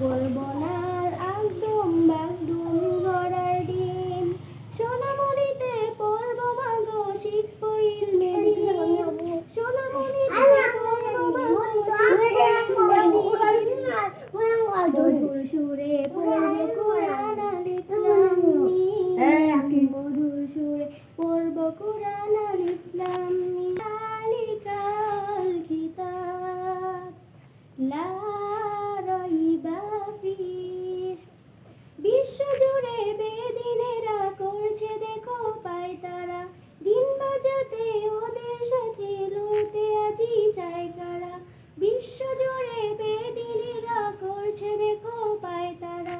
বলবনার একদম বাগডুম গড়ার ডিম সোনামণিতে পড়ব শিখব মধুর সুরে পড়ব কোরআন আলিফ লাম মিম সুরে পড়ব কোরআন আলিফ লাম আলিকাল কিতাব লা রাইবা ফিহ বিশ্বজুড়ে বেদিনেরা করছে দেখো পায় তারা দিন বাজাতে ওদের সাথে লড়তে কারা বিশ্বজুড়ে বেদিনেরা করছে, দেখো পায় তারা।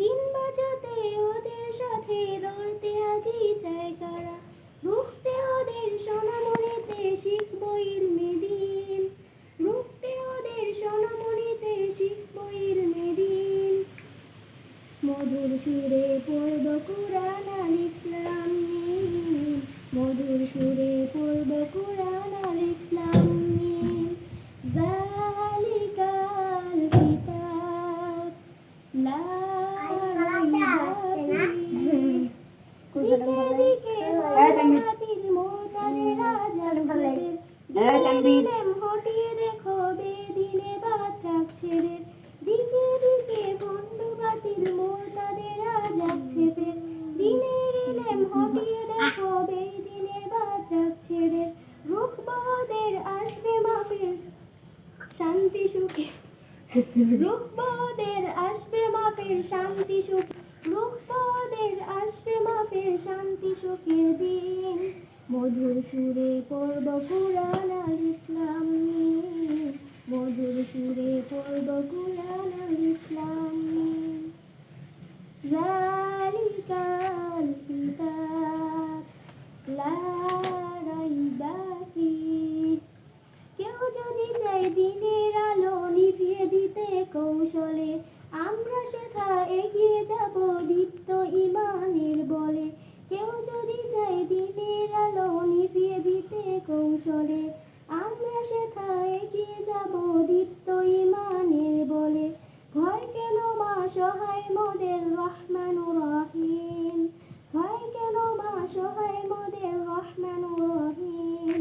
দিন বাজাতে ওদের সাথে লড়তে আজি চায় কারা রুখতে ওদের সোনামণিতে শিখব ইলমে দিন। রুখতে ওদের সোনামণিতে শিখব ইলমে দিন। মধুর সুরে পড়ব কোরআন আলিফ লাম মিম। মধুর সুরে পড়ব কোরআন আলিফ লাম মিম। দিনে হটিয়ে দেখো বেদিনে বাদ রাখছে রে। শান্তি সুখে রূপবাদের আসবে মাপের শান্তি সুখ রূপবাদের আসবে মাপের শান্তি সুখের দিন মধুর সুরে পড়ব কোরআন আলিফ লাম মিম। মধুর সুরে পড়ব কোরআন আলিফ লাম মিম। জালিকাল কিতাব, লা রাইবা ফিহ। কেউ যদি চাই দিনের আলো নিভিয়ে দিতে কৌশলে আমরা সেথা এগিয়ে যাব দীপ্ত ইমানের বলে। কেউ যদি চাই দিনের আলো নিভিয়ে দিতে কৌশলে আমরা সেথা এগিয়ে যাব দীপ্ত ইমানের বলে। ভয় কেন মা সহায় মোদের রহমানুর রহিম? ভয় কেন মা সহায় মোদের রহমানুর রহিম?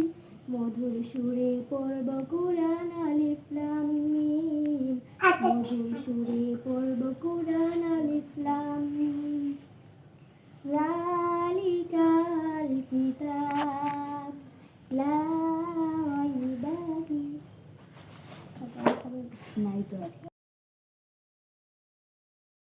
মধুর সুরে পড়ব কোরআন আলিফ লাম মিম। মধুর সুরে পড়ব কোরআন আলিফ লাম মিম। লালিকাল কিতাব লা রাইবা নাই তো